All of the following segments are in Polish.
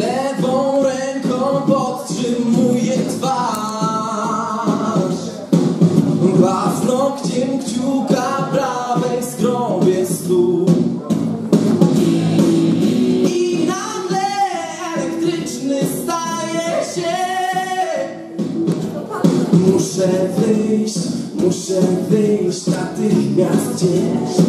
Lewą ręką podtrzymuję twarz. Paznokciem kciuka prawej skrąbię stół. I nagle elektryczny staje się. Muszę wyjść, muszę wyjść natychmiast gdzieś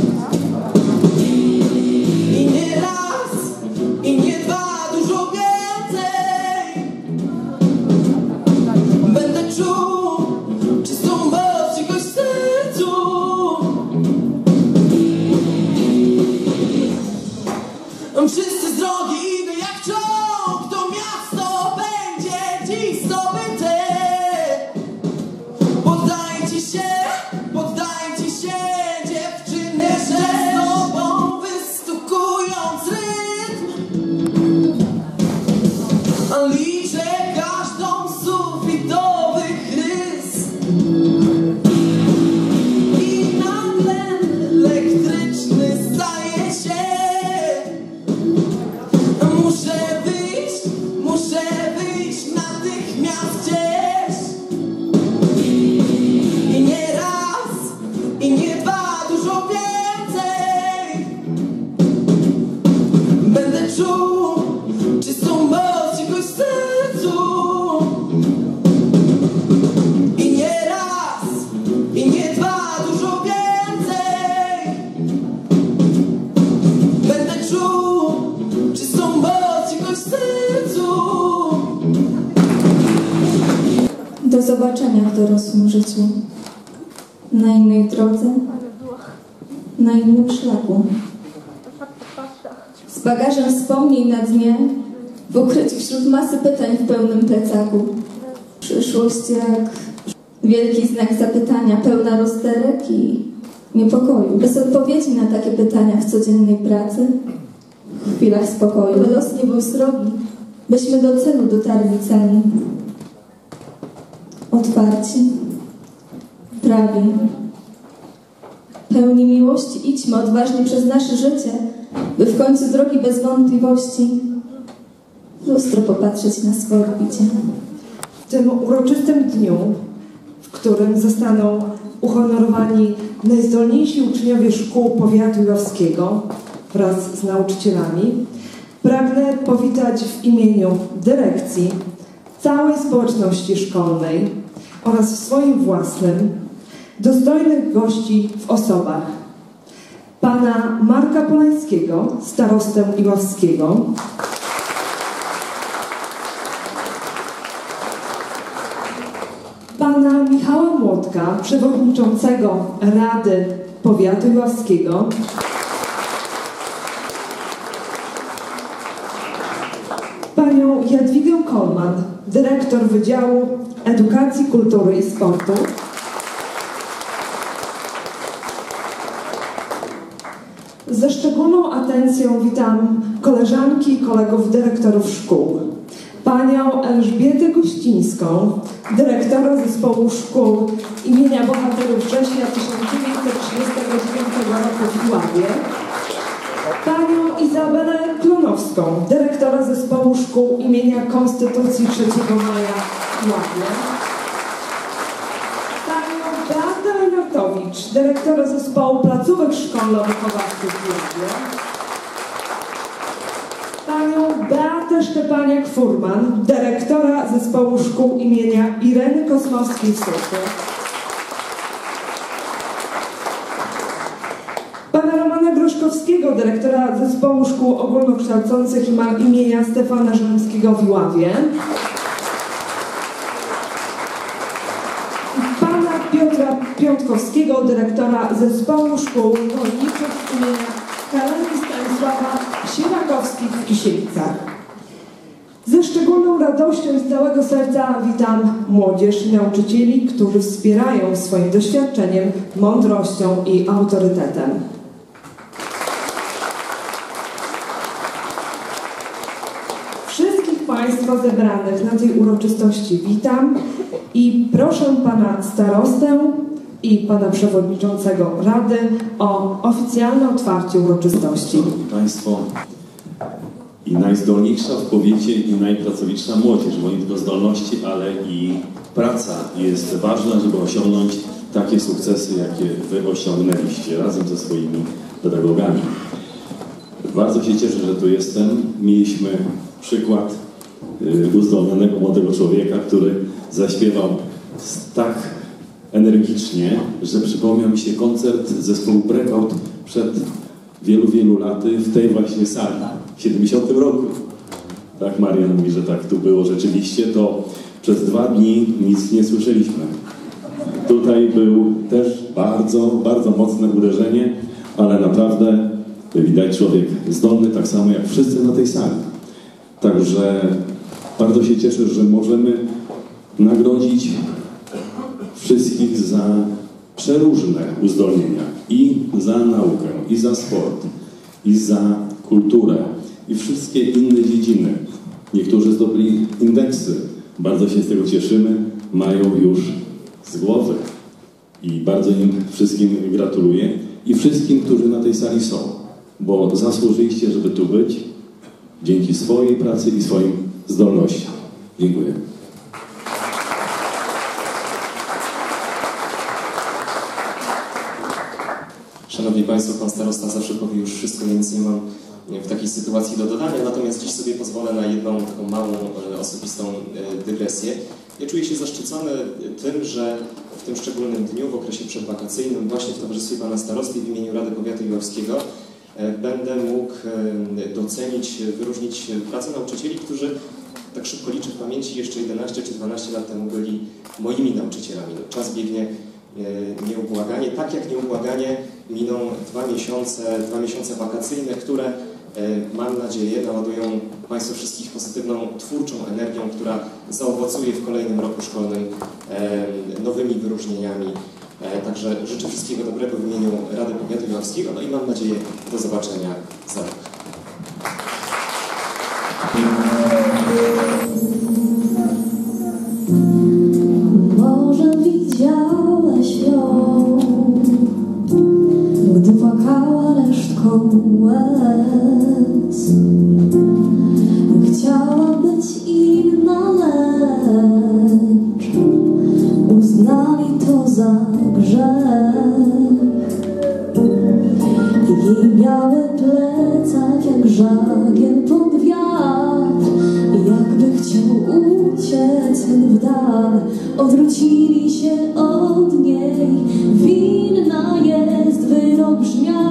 zobaczenia w dorosłym życiu. Na innej drodze, na innym szlaku. Z bagażem wspomnień na dnie, w ukryciu wśród masy pytań w pełnym plecaku. Przyszłość jak wielki znak zapytania, pełna rozterek i niepokoju. Bez odpowiedzi na takie pytania w codziennej pracy, w chwilach spokoju. By los nie był srogi, byśmy do celu dotarli celnie otwarci, prawi, pełni miłości idźmy odważnie przez nasze życie, by w końcu drogi bez wątpliwości lustro popatrzeć na swoje bicie. w tym uroczystym dniu, w którym zostaną uhonorowani najzdolniejsi uczniowie szkół powiatu jowskiego wraz z nauczycielami, pragnę powitać w imieniu dyrekcji, całej społeczności szkolnej oraz w swoim własnym dostojnych gości w osobach. Pana Marka Polańskiego, starostę Iławskiego, pana Michała Młotka, przewodniczącego Rady Powiatu Iławskiego, panią Jadwigę Kolman, dyrektor Wydziału Edukacji, Kultury i Sportu, Ze szczególną atencją witam koleżanki i kolegów dyrektorów szkół. Panią Elżbietę Gościńską, dyrektora Zespołu Szkół imienia Bohaterów Września 1939 roku w Iławie. Panią Izabelę Klonowską, dyrektora Zespołu Szkół imienia Konstytucji 3 Maja Panią Beatę Lenartowicz, dyrektora Zespołu Placówek Szkolno-Wychowawczych w Iławie. Panią Beatę Szczepaniak-Furman, dyrektora Zespołu Szkół imienia Ireny Kosmowskiej w Suszy. Pana Romana Groszkowskiego, dyrektora Zespołu Szkół Ogólnokształcących imienia Stefana Żeromskiego w Iławie. Pana Piotra Piątkowskiego, dyrektora Zespołu Szkół Rolniczych imienia Heleny Stanisława Sierakowskich w Kisielicach. Ze szczególną radością i z całego serca witam młodzież i nauczycieli, którzy wspierają swoim doświadczeniem, mądrością i autorytetem. Wszystkich Państwa zebranych na tej uroczystości witam i proszę Pana starostę i pana przewodniczącego Rady o oficjalne otwarcie uroczystości. Szanowni Państwo, i najzdolniejsza w powiecie i najpracowitsza młodzież, bo nie tylko zdolności, ale i praca jest ważna, żeby osiągnąć takie sukcesy, jakie Wy osiągnęliście razem ze swoimi pedagogami. Bardzo się cieszę, że tu jestem. Mieliśmy przykład y, uzdolnionego młodego człowieka, który zaśpiewał z tak energicznie, że przypomniał mi się koncert zespołu Breakout przed wielu, wielu laty w tej właśnie sali, w 70 roku. Tak, Marian mówi, że tak tu było rzeczywiście, to przez dwa dni nic nie słyszeliśmy. Tutaj był też bardzo, bardzo mocne uderzenie, ale naprawdę widać człowiek zdolny, tak samo jak wszyscy na tej sali. Także bardzo się cieszę, że możemy nagrodzić wszystkich za przeróżne uzdolnienia i za naukę, i za sport, i za kulturę, i wszystkie inne dziedziny. Niektórzy zdobyli indeksy. Bardzo się z tego cieszymy. Mają już z głowy. I bardzo im wszystkim gratuluję. I wszystkim, którzy na tej sali są. Bo zasłużyliście, żeby tu być dzięki swojej pracy i swoim zdolnościom. Dziękuję. Szanowni Państwo, Pan Starosta zawsze powie już wszystko, więc nie mam w takiej sytuacji do dodania, natomiast dziś sobie pozwolę na jedną taką małą, e, osobistą e, dygresję. Ja czuję się zaszczycony tym, że w tym szczególnym dniu, w okresie przedwakacyjnym, właśnie w Towarzystwie Pana Starosty w imieniu Rady Powiatu Iławskiego, e, będę mógł docenić, wyróżnić pracę nauczycieli, którzy tak szybko liczę w pamięci, jeszcze 11 czy 12 lat temu byli moimi nauczycielami. Czas biegnie nieubłaganie, tak jak nieubłaganie miną dwa miesiące, dwa miesiące wakacyjne, które mam nadzieję naładują Państwa wszystkich pozytywną, twórczą energią, która zaowocuje w kolejnym roku szkolnym nowymi wyróżnieniami. Także życzę wszystkiego dobrego w imieniu Rady Powiatu Jałowskiego, no i mam nadzieję do zobaczenia za rok. Grzech. Jej biały plecak jak żagiel pod wiatr jakby chciał uciec w dal Odwrócili się od niej. Winna jest wyrok brzmiał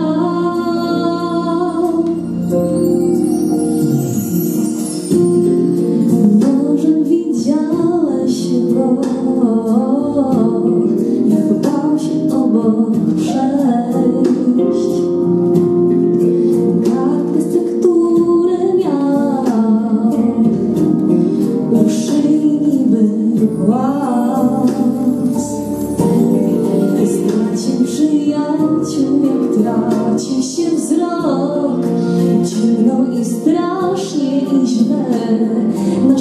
Może widziałeś go my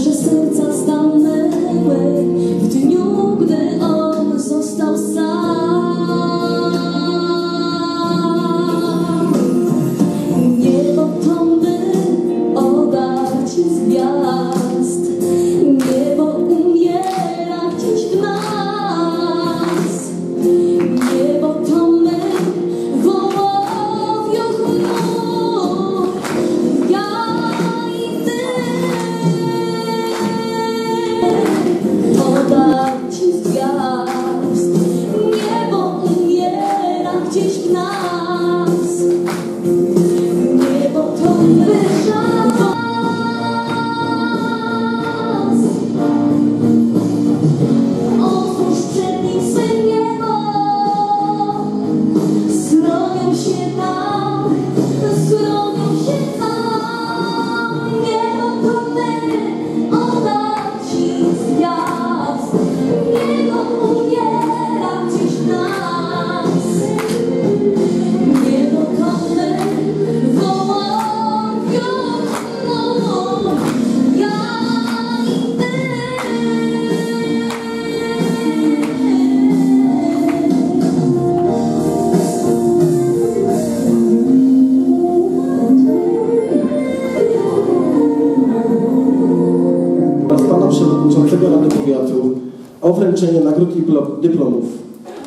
wręczenie nagród i plo- dyplomów.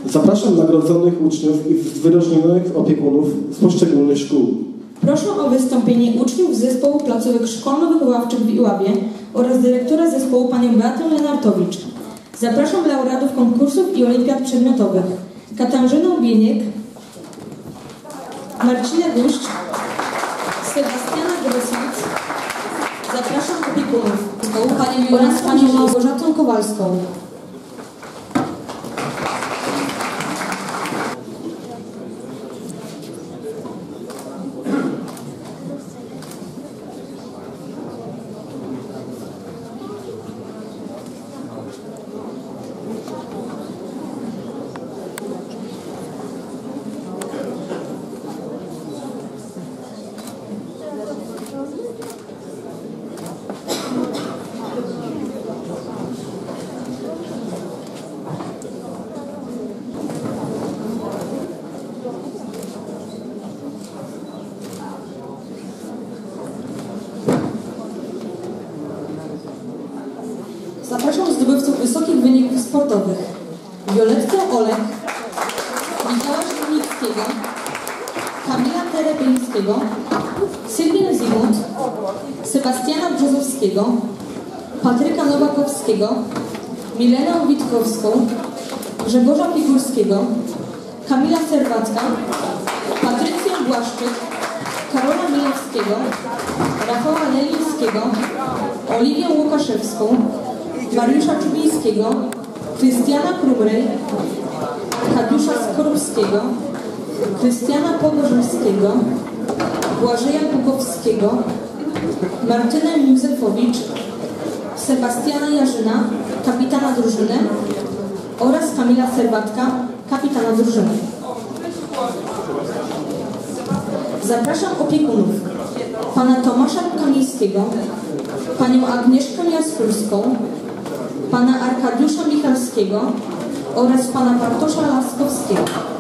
Zapraszam nagrodzonych uczniów i wyróżnionych opiekunów z poszczególnych szkół. Proszę o wystąpienie uczniów zespołu placówek szkolno-wychowawczych w Iławie oraz dyrektora zespołu panią Beatę Lenartowicz. Zapraszam laureatów konkursów i olimpiad przedmiotowych. Katarzynę Bieniek, Marcinę Guszcz, Sebastiana Grosnic. Zapraszam opiekunów Panią oraz panią Małgorzatę Kowalską. Zapraszam zdobywców wysokich wyników sportowych. Violettę Olek, Michała Żywnickiego, Kamila Terebyńskiego, Sylwię Zimut, Sebastiana Brzozowskiego, Patryka Nowakowskiego, Milenę Witkowską, Grzegorza Pigurskiego, Kamila Serwacka, Patrycję Błaszczyk, Karola Milewskiego, Rafała Lelińskiego, Oliwię Łukaszewską, Mariusza Czubińskiego, Krystiana Krumrej, Kadiusza Skorupskiego, Krystiana Pogorzewskiego, Błażeja Bukowskiego, Martynę Józefowicz, Sebastiana Jarzyna, kapitana drużyny oraz Kamila Serwatka, kapitana drużyny. Zapraszam opiekunów pana Tomasza Kamińskiego, panią Agnieszkę Jaskurską, pana Arkadiusza Michalskiego oraz pana Bartosza Laskowskiego.